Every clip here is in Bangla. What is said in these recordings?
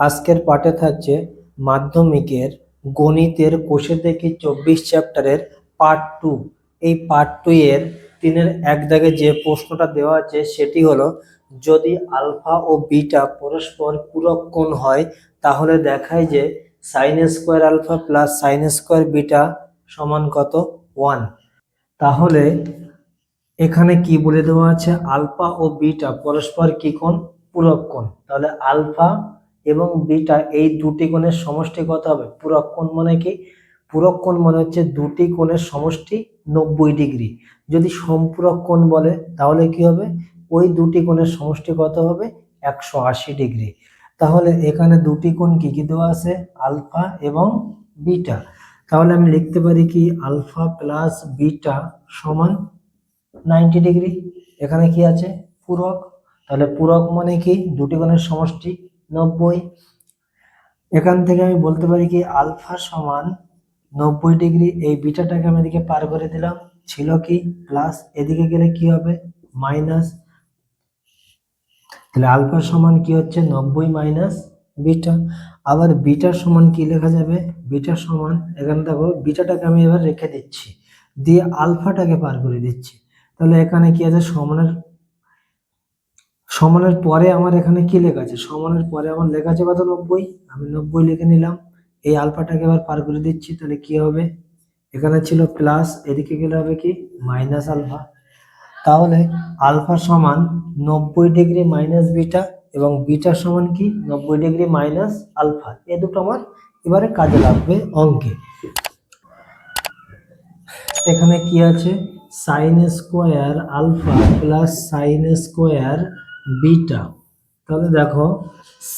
আজকের পাঠে থাকছে মাধ্যমিকের গণিতের কোষে থেকে চব্বিশ চ্যাপ্টারের পার্ট টু। এই পার্ট টু এর তিনের এক দাগে যে প্রশ্নটা দেওয়া আছে সেটি হলো, যদি আলফা ও বিটা পরস্পর পূরক কোণ হয়, তাহলে দেখায় যে sine square alpha plus sine square beta সমান কত? ওয়ান তাহলে এখানে কি বলে দেওয়া আছে? আলফা ও বিটা পরস্পর কি কোণ? পূরক কোণ। তাহলে আলফা এবং বিটা এই দুটি কোণের সমষ্টি কত হবে? পূরক কোণ মানে কি? পূরক কোণ মানে হচ্ছে দুটি কোণের সমষ্টি নব্বই ডিগ্রি। যদি সম্পূরক কোণ বলে, তাহলে কি হবে? ওই দুটি কোণের সমষ্টি কত হবে? একশো আশি ডিগ্রি। তাহলে এখানে দুটি কোণ কি কি দেওয়া আছে? আলফা এবং বিটা। তাহলে আমি লিখতে পারি কি? আলফা প্লাস বিটা সমান নাইনটি ডিগ্রি। এখানে কি আছে? পূরক। তাহলে পূরক মানে কি? দুটি কোণের সমষ্টি নব্বই। এখান থেকে আমি বলতে পারি কি, আলফা সমান নব্বই ডিগ্রি। এই বিটাটাকে আমি এদিকে পার করে দিলাম। ছিল কি? প্লাস এদিকে গেলে কি হবে? মাইনাস। তাহলে আলফা সমান কি হচ্ছে? নব্বই মাইনাস বিটা। আবার বিটার সমান কি লেখা যাবে? বিটার সমান, এখানে দেখো, বিটাটাকে আমি এবার রেখে দিচ্ছি। দিয়ে আলফাটাকে পার করে দিচ্ছি। তাহলে এখানে কি আছে? সমানের সমানের পরে আমার এখানে কি লেখা আছে? সমানের পরে আমার লেখা আছে কত নব্বই। আমি নব্বই লিখে নিলাম। এই আলফাটাকে এবার পার করে দিচ্ছি, তাহলে কি হবে? এখানে ছিল প্লাস এদিকে গেলে হবে কি? মাইনাস আলফা তাহলে আলফা সমান নব্বই ডিগ্রি মাইনাস বিটা এবং বিটা সমান কি? নব্বই ডিগ্রি মাইনাস আলফা এ দুটো আমার এবারে কাজে লাগবে অঙ্কে। এখানে কি আছে? Sine square alpha plus sine square beta. তাহলে দেখো,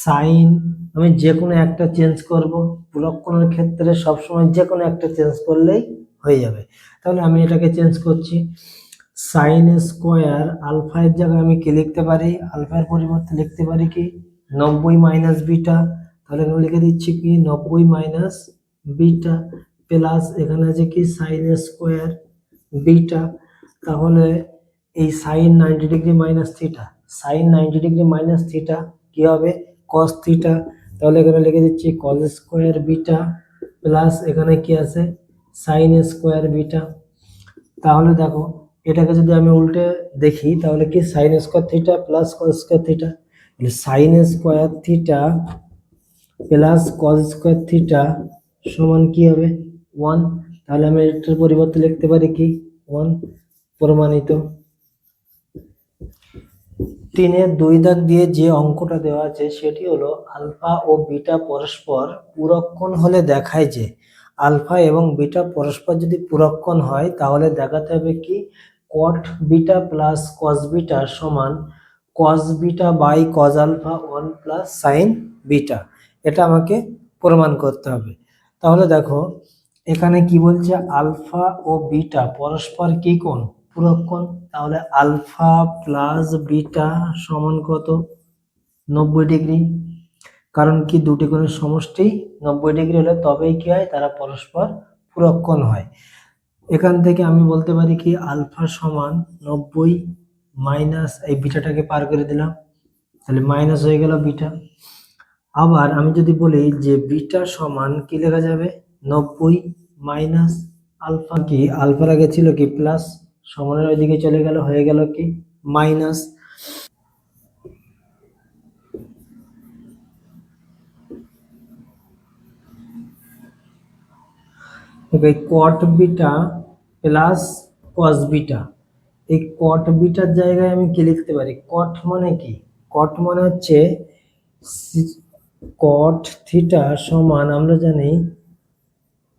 সাইন, আমি যে কোনো একটা চেঞ্জ করব। পুরক্ষণের ক্ষেত্রে সবসময় যে কোনো একটা চেঞ্জ করলেই হয়ে যাবে। তাহলে আমি এটাকে চেঞ্জ করছি। সাইন স্কোয়ার আলফায়ের জায়গায় আমি কি লিখতে পারি? আলফার পরিবর্তে লিখতে পারি কি? নব্বই মাইনাস বিটা। তাহলে এখানে লিখে দিচ্ছি কি? নব্বই মাইনাস বিটা প্লাস এখানে আছে কি? Sine square beta. তাহলে এই sine ninety degree minus theta. Sine ninety degree minus theta কি হবে? কস থিটা তাহলে এখানে লিখে দিচ্ছি কস স্কোয়ার বিটা প্লাস এখানে কি আছে? সাইন স্কোয়ার বিটা তাহলে দেখো, এটাকে যদি আমি উল্টে দেখি, তাহলে কি sine square theta plus cos square theta sine square theta plus cos square theta সমান কি হবে? ওয়ান তাহলে আমি এটার পরিবর্তে লিখতে পারি কি? ওয়ান প্রমাণিত। তিনের দুই দাগ দিয়ে যে অঙ্কটা দেওয়া আছে সেটি হলো আলফা ও বিটা পরস্পর পূরকক্ষণ হলে দেখায় যে আলফা এবং বিটা পরস্পর যদি পূরকক্ষণ হয়, তাহলে দেখাতে হবে কি? Cot beta plus cos beta সমান cos beta by cos alpha one plus sine beta. এটা আমাকে প্রমাণ করতে হবে। তাহলে দেখো, এখানে কি বলছে? আলফা ও বিটা পরস্পর কি কোণ? পূরক কোণ তাহলে আলফা প্লাস বিটা সমান কত? নব্বই ডিগ্রি। কারণ কি? দুটি কোণের সমষ্টি নব্বই ডিগ্রি হলে তবেই কি হয়? তারা পরস্পর পূরক কোণ হয়। এখান থেকে আমি বলতে পারি কি? আলফা সমান নব্বই মাইনাস এই বিটাটাকে পার করে দিলাম। তাহলে মাইনাস হয়ে গেল বিটা। আবার আমি যদি বলি যে বিটা সমান কি লেখা যাবে? নব্বই মাইনাস আলফা। কি? আলফার আগে ছিল কি? প্লাস সমানের ওইদিকে চলে গেল, হয়ে গেল কি? Minus. Okay cot beta plus cos beta এই কট বিটার জায়গায় আমি কি লিখতে পারি? কট মানে কি? কট মানে হচ্ছে কট থিটা সমান, আমরা জানি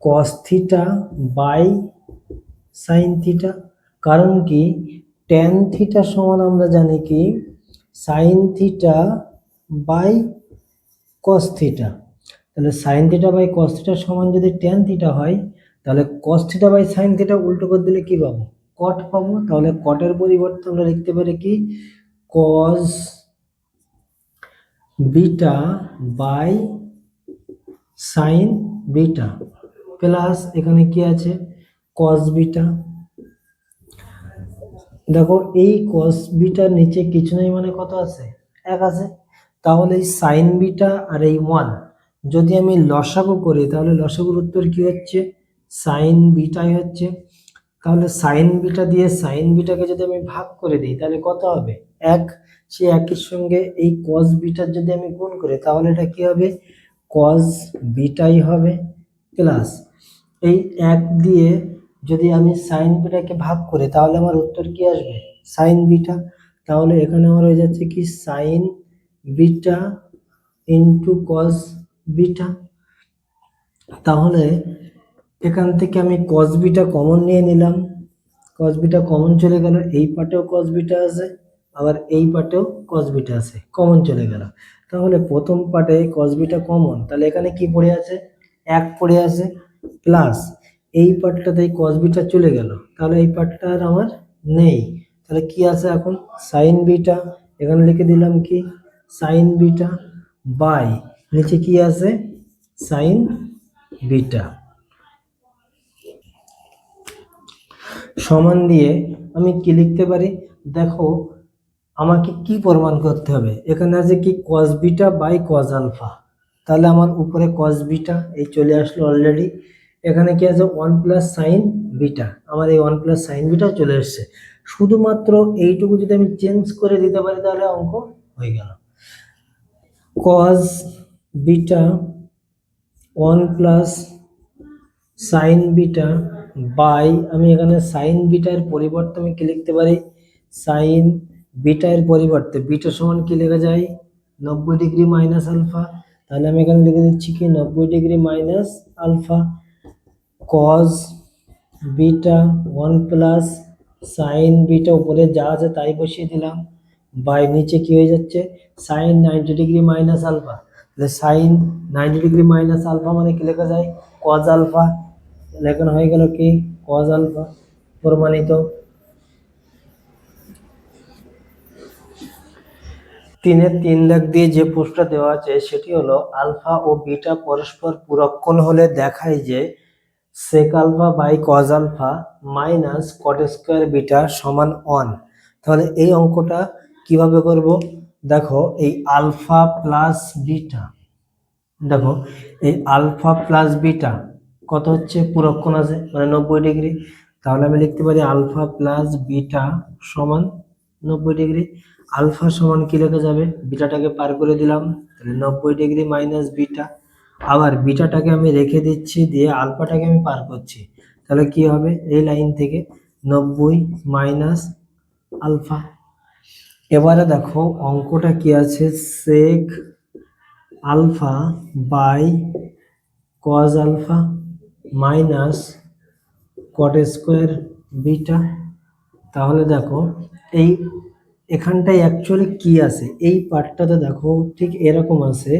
cos theta by sine theta কারণ কি? ট্যান থিটা সমান আমরা জানি কি? Sine theta by cos theta তাহলে sine theta by cos theta সমান যদি ট্যান থিটা হয়, তাহলে cos theta by sine theta উল্টো করে দিলে কি পাবো? কট পাবো। তাহলে কটের পরিবর্তে আমরা লিখতে পারি কি? Cos beta by sine beta plus এখানে কি আছে? কস বিটা দেখো, এই কস বিটার নিচে কিছু নেই মানে কত আছে? এক আছে। তাহলে এই সাইন বিটা আর এই ওয়ান যদি আমি লসাগু করি, তাহলে লসাগুর উত্তর কি হচ্ছে? সাইন বিটাই হচ্ছে। তাহলে সাইন বিটা দিয়ে সাইন বিটাকে যদি আমি ভাগ করে দিই, তাহলে কত হবে? এক। সে একের সঙ্গে এই কস বিটার যদি আমি গুণ করি, তাহলে এটা কি হবে? কস বিটাই হবে প্লাস এই এক দিয়ে যদি আমি সাইন বিটাকে ভাগ করি, তাহলে আমার উত্তর কি আসবে? Sine beta. তাহলে এখানে আমার হয়ে যাচ্ছে কি? Sine beta into cos beta. তাহলে এখান থেকে আমি কস বিটা কমন নিয়ে নিলাম। কস বিটা কমন চলে গেল, এই পাটেও কস বিটা আছে, আবার এই পাটেও কস বিটা আছে কমন চলে গেল। তাহলে প্রথম পাটে কস বিটা কমন তাহলে এখানে কি পড়ে আছে? এক পড়ে আছে প্লাস এই পার্টটাতে কস বিটা চলে গেল। তাহলে এই পার্টটা আর আমার নেই। তাহলে কি আছে এখন? সাইন বিটা এখানে লিখে দিলাম কি? সাইন বিটা বাই নিচে কি আছে? সাইন বিটা সমান দিয়ে আমি কি লিখতে পারি? দেখো, আমাকে কি প্রমাণ করতে হবে? এখানে আছে কি কস বাই কস আলফা তাহলে আমার উপরে কস এই চলে আসলো অলরেডি এখানে কি আছে? ওয়ান প্লাস সাইন বিটা আমার এই ওয়ান প্লাস সাইন বিটা চলে এসছে। শুধুমাত্র এইটুকু যদি আমি চেঞ্জ করে দিতে পারি তাহলে অঙ্ক হয়ে গেল। Cos beta one plus sine beta by আমি এখানে সাইন বিটার পরিবর্তে আমি কি লিখতে পারি? সাইন বিটার পরিবর্তে। বিটা সমান কি লেখা যায়? নব্বই ডিগ্রি মাইনাস আলফা তাহলে আমি এখানে লিখে দিচ্ছি কি? নব্বই degree minus alpha cos beta one plus sine beta উপরে যা আছে তাই বসিয়ে দিলাম। বাই নিচে কি হয়ে যাচ্ছে? Sine ninety degree minus alpha তাহলে sine ninety degree minus alpha মানে কি লেখা যায়? কজ আলফা লেখানো হয়ে গেল কি? কজ আলফা প্রমাণিত। তিনের তিন দাগ দিয়ে যে প্রশ্নটা দেওয়া আছে, সেটি হলো আলফা ও বিটা পরস্পর পুরক্ষণ হলে দেখায় যে sec alpha by cos alpha minus cot square beta সমান ওয়ান তাহলে এই অঙ্কটা কীভাবে করব? দেখো, এই আলফা প্লাস বিটা দেখো, এই আলফা প্লাস বিটা কত হচ্ছে? পুরক্ষণ আছে মানে নব্বই ডিগ্রি। তাহলে আমি লিখতে পারি আলফা প্লাস বিটা সমান নব্বই ডিগ্রি। আলফা সমান কি লেখা যাবে? বিটাটাকে পার করে দিলাম, তাহলে নব্বই ডিগ্রি মাইনাস বিটা আবার বিটাটাকে আমি রেখে দিচ্ছি, দিয়ে আলফাটাকে আমি পার করছি। তাহলে কি হবে? এই লাইন থেকে নব্বই মাইনাস আলফা। এবারে দেখো, অঙ্কটা কি আছে? Sec alpha by cos alpha minus cot square beta. তাহলে দেখো, এই এখানটায় অ্যাকচুয়ালি কি আছে? এই পার্টটাতে দেখো, ঠিক এরকম আছে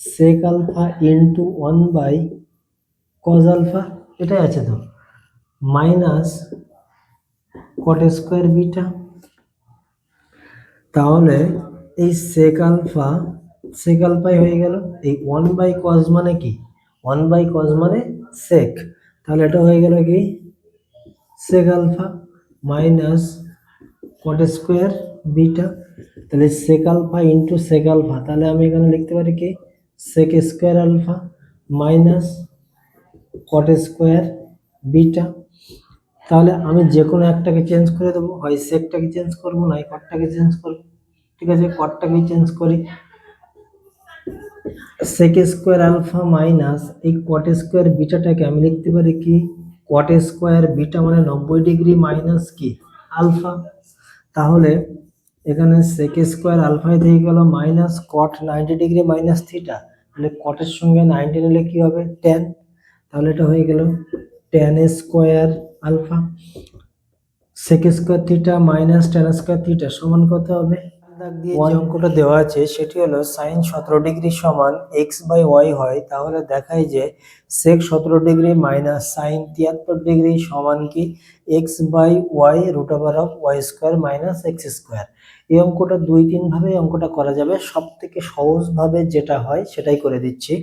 sec alpha into one by cos alpha এটাই আছে তো, মাইনাস কট স্কোয়ার বিটা। তাহলে এই সেক আলফা সেক আলফাই হয়ে গেল, এই ওয়ান বাই কজ মানে কি? ওয়ান বাই কজ মানে সেক। তাহলে এটা হয়ে গেল কি? Sec alpha minus cot square beta. তাহলে sec alpha into sec alpha তাহলে আমি এখানে লিখতে পারি কি? Sec square alpha minus cot square beta তাহলে আমি যে কোনো একটাকে চেঞ্জ করে দেবো। হয় সেকটাকে চেঞ্জ করব নয় কটটাকে চেঞ্জ করব। ঠিক আছে? কটটাকেই চেঞ্জ করি। সেক স্কোয়ার আলফা মাইনাস এই কট স্কোয়ার বিটাটাকে আমি লিখতে পারি কি? কট স্কোয়ার বিটা মানে নব্বই ডিগ্রি মাইনাস কি? আলফা তাহলে এখানে সেক স্কোয়ার আলফায় দিয়ে গেল minus cot ninety degree minus theta তাহলে কটের সঙ্গে নাইনটি নিলে কি হবে? টেন তাহলে এটা হয়ে গেল tan square alpha sec square theta minus tan square theta সমান কত হবে? অঙ্কটা দেওয়া আছে সেটি হলো সাইন সতেরো ডিগ্রি সমান এক্স বাই ওয়াই হয়, তাহলে দেখায় যে সেক সতেরো ডিগ্রি মাইনাস সাইন তিয়াত্তর ডিগ্রি সমান কি? X by y root over of y square minus x square এই অঙ্কটা দুই তিন ভাবে অঙ্কটা করা যাবে। সব থেকে সহজভাবে যেটা হয় সেটাই করে দিচ্ছি।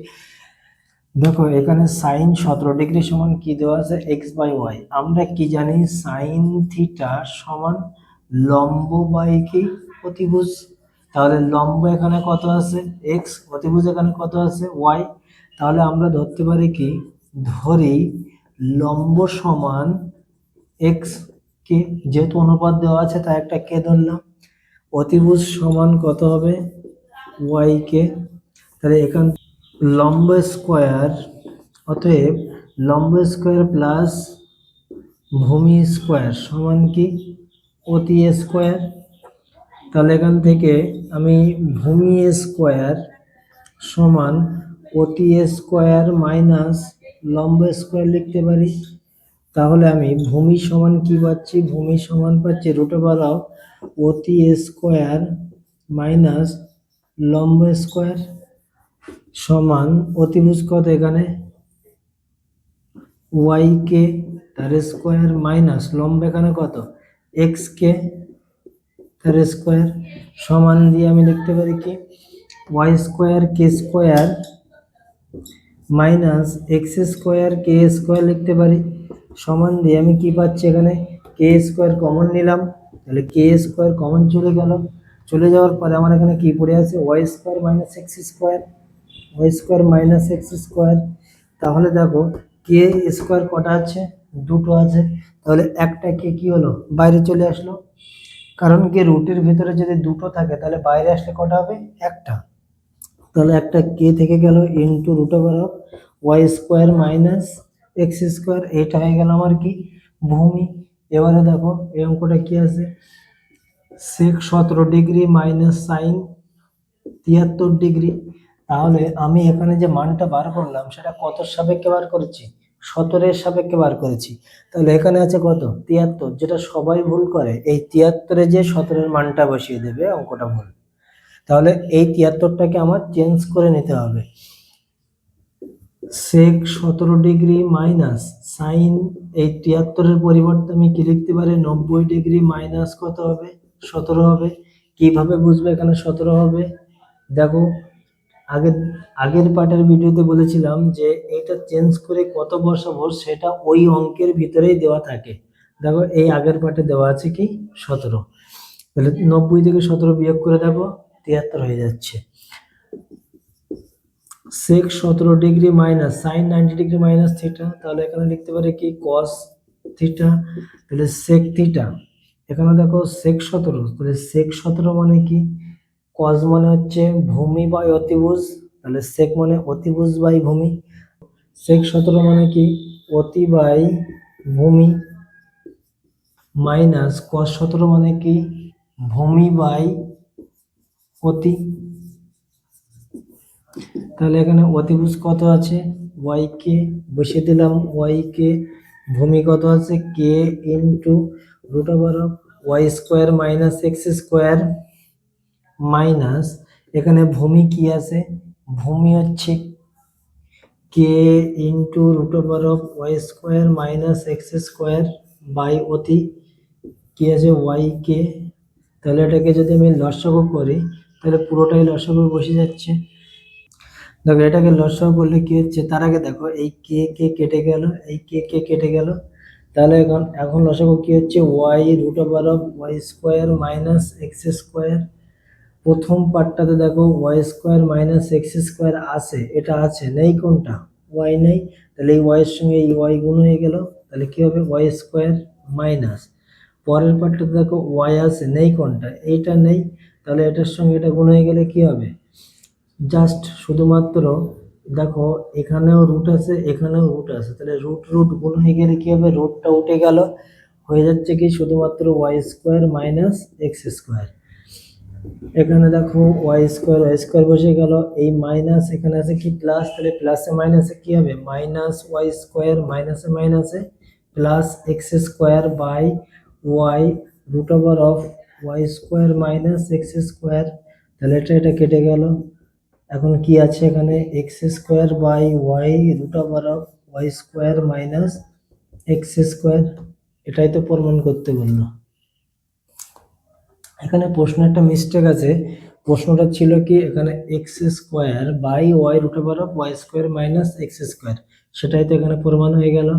দেখো, এখানে সাইন সতেরো ডিগ্রি সমান কি দেওয়া আছে? এক্স বাই ওয়াই আমরা কি জানি সাইন থিটা সমান লম্ব বাই কি? অতিভুজ। তাহলে লম্ব এখানে কত আছে? এক্স অতিভুজ এখানে কত আছে? ওয়াই তাহলে আমরা ধরতে পারি কি? ধরি লম্ব সমান এক্স কে? যেহেতু অনুপাত দেওয়া আছে, তাই একটা কে ধরলাম। অতিভুজ সমান কত হবে? Y k. তাহলে এখান লম্ব স্কোয়ার, অতএব লম্ব স্কোয়ার প্লাস ভূমি স্কোয়ার সমান কি? অতি স্কোয়ার। তাহলে এখান থেকে আমি ভূমি স্কোয়ার সমান অতি স্কোয়ার মাইনাস লম্ব স্কোয়ার লিখতে পারি। তাহলে আমি ভূমি সমান কি পাচ্ছি? ভূমি সমান পাচ্ছি, রুট অফ অতি স্কোয়ার মাইনাস লম্ব স্কোয়ার সমান অতিভুজ কত এখানে? ওয়াই কে তার স্কোয়ার মাইনাস লম্ব এখানে কত? এক্স কে তার স্কোয়ার সমান দিয়ে আমি লিখতে পারি কি? Y square k square minus x square k square লিখতে পারি। সমান দিয়ে আমি কি পাচ্ছি এখানে? কে স্কোয়ার কমন নিলাম। তাহলে কে স্কোয়ার কমন চলে গেল। চলে যাওয়ার পরে আমার এখানে কি পড়ে আছে? Y square minus x square y square minus x square তাহলে দেখো কে স্কোয়ার কটা আছে? দুটো আছে। তাহলে একটা কে কি হলো? বাইরে চলে আসলো। কারণ কি রুটের ভিতরে যদি দুটো থাকে, তাহলে বাইরে আসলে কটা হবে? একটা। তাহলে একটা কে থেকে গেল into root over of y square minus x square এটা হয়ে গেল আমার কি? ভূমি। এবারে দেখো এই অঙ্কটা কি আছে? সেক সতেরো ডিগ্রি মাইনাস সাইন তিয়াত্তর ডিগ্রি। তাহলে আমি এখানে যে মানটা বার করলাম, সেটা কত সাপেক্ষে বার করেছি? সতেরোর সাপেক্ষে বার করেছি। তাহলে এখানে আছে কত? তিয়াত্তর, যেটা সবাই ভুল করে, এই তিয়াত্তরে যে সতেরোর মানটা বসিয়ে দেবে, অঙ্কটা ভুল। তাহলে এই তিয়াত্তরটাকে আমার চেঞ্জ করে নিতে হবে। সেক সতেরো ডিগ্রি মাইনাস সাইন এই তিয়াত্তরের পরিবর্তে আমি কি লিখতে পারি? নব্বই ডিগ্রি মাইনাস কত হবে? সতেরো হবে। কীভাবে বুঝবে এখানে সতেরো হবে? দেখো, আগের আগের পার্টের ভিডিওতে বলেছিলাম যে এটা চেঞ্জ করে কত বসাবো সেটা ওই অঙ্কের ভিতরেই দেওয়া থাকে। দেখো, এই আগের পার্টে দেওয়া আছে কি? সতেরো। তাহলে নব্বই থেকে সতেরো বিয়োগ করে দেখো, তিয়াত্তর হয়ে যাচ্ছে। সেক সতেরো degree minus sine ninety degree minus theta তাহলে এখানে লিখতে পারি কি? কস থিটা তাহলে সেক থিটা এখানে দেখো সেক সতেরো, তাহলে সেক সতেরো মানে কি? কস মানে হচ্ছে ভূমি বাই অতিভুজ, তাহলে সেক মানে অতিভুজ বাই ভূমি। সেক সতেরো মানে কি? অতি বাই ভূমি। মাইনাস কস সতেরো মানে কি? ভূমি বাই অতি। তাহলে এখানে অতিভুজ কত আছে? ওয়াই কে বসিয়ে দিলাম ওয়াই কে ভূমি কত আছে? K into root over y square minus x square minus এখানে ভূমি কি আছে? ভূমি হচ্ছে k into root over of y square minus x square by অতি, কি আছে? ওয়াই কে তাহলে এটাকে যদি আমি লসাগু করি, তাহলে পুরোটাই লসাগু বসে যাচ্ছে। দেখো এটাকে লসাগু করলে কি হচ্ছে? তার আগে দেখো, এই কে কে কেটে গেল, এই কে কে কেটে গেল। তাহলে এখন এখন লসাগু কি হচ্ছে? Y root over of y square minus x square প্রথম পার্টটাতে দেখো y square minus x square আছে, এটা আছে, নেই কোনটা? ওয়াই নেই। তাহলে এই ওয়াইয়ের সঙ্গে এই ওয়াই গুণ হয়ে গেল, তাহলে কি হবে? ওয়াই স্কোয়ার মাইনাস পরের পার্টটাতে দেখো ওয়াই আছে, নেই কোনটা? এইটা নেই, তাহলে এটার সঙ্গে এটা গুণ হয়ে গেলে কি হবে? জাস্ট শুধুমাত্র দেখো এখানেও রুট আছে, এখানেও রুট আছে। তাহলে রুট রুট গুণ হয়ে গেলে কি হবে? রুটটা উঠে গেল। হয়ে যাচ্ছে কি? শুধুমাত্র y square minus x square এখানে দেখো ওয়াই স্কোয়ার ওয়াই স্কোয়ার বসে গেল। এই মাইনাস এখানে আছে কি? প্লাস তাহলে প্লাসে মাইনাসে কি হবে? মাইনাস ওয়াই স্কোয়ার মাইনাসে মাইনাসে plus x square by y root over of y square minus x square তাহলে এটা এটা কেটে গেল। এখন কি আছে এখানে? X square by y root over of y square minus x square এটাই তো প্রমাণ করতে বলল। এখানে প্রশ্ন, একটা মিস্টেক আছে। প্রশ্নটা ছিল কি, এখানে x square by y root over of y square minus x square সেটাই তো এখানে প্রমাণ হয়ে গেল।